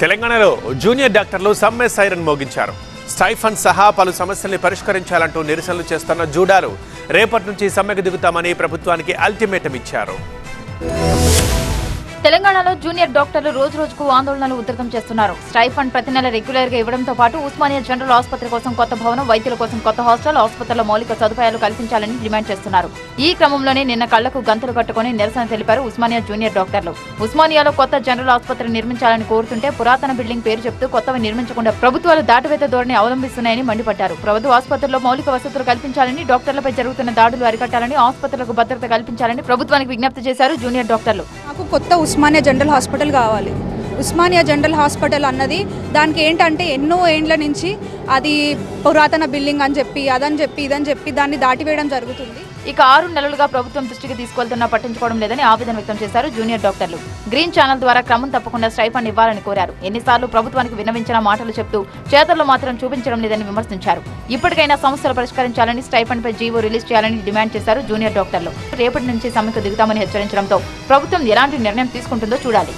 తెలంగాణలో జూనియర్ డాక్టర్లు సమ్మె సైరన్ మోగించారు. స్టైఫన్ సహా పలు సమస్యల్ని పరిష్కరించాలంటూ నిరసనలు చేస్తున్న జూడాలు రేపటి నుంచి సమ్మెకు దిగుతామని ప్రభుత్వానికి అల్టిమేటం ఇచ్చారు. తెలంగాణలో జూనియర్ డాక్టర్లు రోజు రోజుకు ఆందోళనలు ఉధృతం చేస్తున్నారు. స్టైఫండ్ ప్రతి నెల రెగ్యులర్గా ఇవ్వడంతో పాటు ఉస్మానియా జనరల్ ఆసుపత్రి కోసం కొత్త భవనం వైద్యుల కోసం కొత్త హాస్టల్ ఆసుపత్రిలో మౌలిక సదుపాయాలు కల్పించాలని డిమాండ్ చేస్తున్నారు. ఈ క్రమంలోనే నిన్న కళ్ళకు గంతలు కట్టుకుని నిరసన తెలిపారు ఉస్మానియా జూనియర్ డాక్టర్లు. ఉస్మానియాలో కొత్త జనరల్ ఆసుపత్రి నిర్మించాలని కోరుతుంటే పురాతన బిల్డింగ్ పేరు చెప్తూ కొత్తవి నిర్మించకుండా ప్రభుత్వాలు దాటవేత ధోరణి అవలంబిస్తున్నాయని మండిపడ్డారు. ప్రభుత్వ ఆసుపత్రుల్లో మౌలిక వసతులు కల్పించాలని డాక్టర్లపై జరుగుతున్న దాడులు అరికట్టాలని ఆసుపత్రులకు భద్రత కల్పించాలని ప్రభుత్వానికి విజ్ఞప్తి చేశారు జూనియర్ డాక్టర్లు. కొత్త ఉస్మానియా ఉస్మానియా జనరల్ హాస్పిటల్ కావాలి. ఉస్మానియా జనరల్ హాస్పిటల్ అన్నది దానికి ఏంటంటే ఎన్నో ఏండ్ల నుంచి అది పురాతన బిల్డింగ్ అని చెప్పి అదని చెప్పి ఇదని చెప్పి దాన్ని దాటివేయడం జరుగుతుంది. ఇక ఆరు నెలలుగా ప్రభుత్వం దృష్టికి తీసుకెళ్తున్నా పట్టించుకోవడం లేదని ఆవేదన వ్యక్తం చేశారు జూనియర్ డాక్టర్లు. గ్రీన్ ఛానల్ ద్వారా క్రమం తప్పకుండా స్టైఫండ్ ఇవ్వాలని కోరారు. ఎన్నిసార్లు ప్రభుత్వానికి విన్నవించిన మాటలు చెప్తూ చేతల్లో మాత్రం చూపించడం లేదని విమర్శించారు. ఇప్పటికైనా సమస్యలు పరిష్కరించాలని స్టైఫండ్ పై జీవో రిలీజ్ చేయాలని డిమాండ్ చేశారు జూనియర్ డాక్టర్లు. రేపటి నుంచి సమ్మెకు దిగుతామని హెచ్చరించడంతో ప్రభుత్వం ఎలాంటి నిర్ణయం తీసుకుంటుందో చూడాలి.